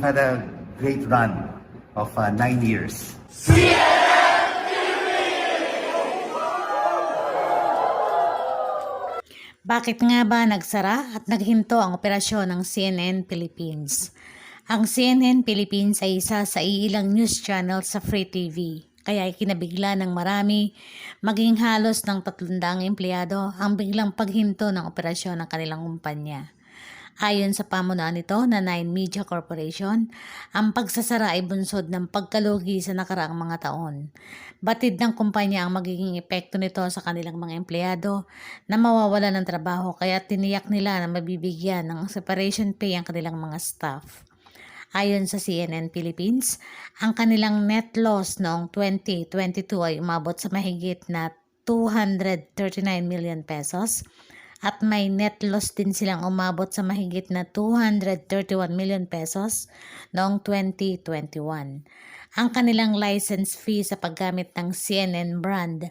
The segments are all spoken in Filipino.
You've had a great run of uh, nine years. Bakit nga ba nagsara at naghinto ang operasyon ng CNN Philippines? Ang CNN Philippines ay isa sa iilang news channel sa Free TV. Kaya ay kinabigla ng marami, maging halos ng 300 empleyado ang biglang paghinto ng operasyon ng kanilang kumpanya. Ayon sa pamunuan nito na Nine Media Corporation, ang pagsasara ay bunsod ng pagkalugi sa nakaraang mga taon. Batid ng kumpanya ang magiging epekto nito sa kanilang mga empleyado na mawawala ng trabaho kaya tiniyak nila na mabibigyan ng separation pay ang kanilang mga staff. Ayon sa CNN Philippines, ang kanilang net loss noong 2022 ay umabot sa mahigit na 239 million pesos at may net loss din silang umabot sa mahigit na 231 million pesos noong 2021. Ang kanilang license fee sa paggamit ng CNN brand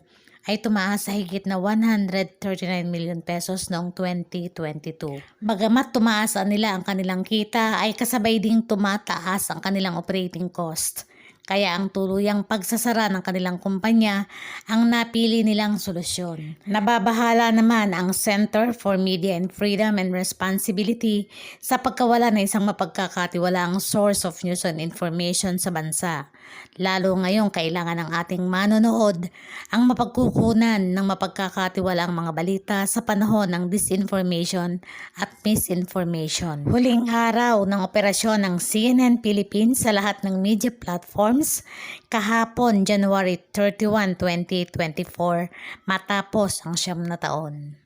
ay tumaas sa higit na 139 million pesos noong 2022. Bagamat tumaas nila ang kanilang kita ay kasabay ding tumataas ang kanilang operating cost. Kaya ang tuluyang pagsasara ng kanilang kumpanya ang napili nilang solusyon. Nababahala naman ang Center for Media and Freedom and Responsibility sa pagkawala ng isang mapagkakatiwalaang source of news and information sa bansa. Lalo ngayong kailangan ng ating manonood ang mapagkukunan ng mapagkakatiwalaang mga balita sa panahon ng disinformation at misinformation. Huling araw ng operasyon ng CNN Philippines sa lahat ng media platforms kahapon January 31, 2024 matapos ang siyam na taon.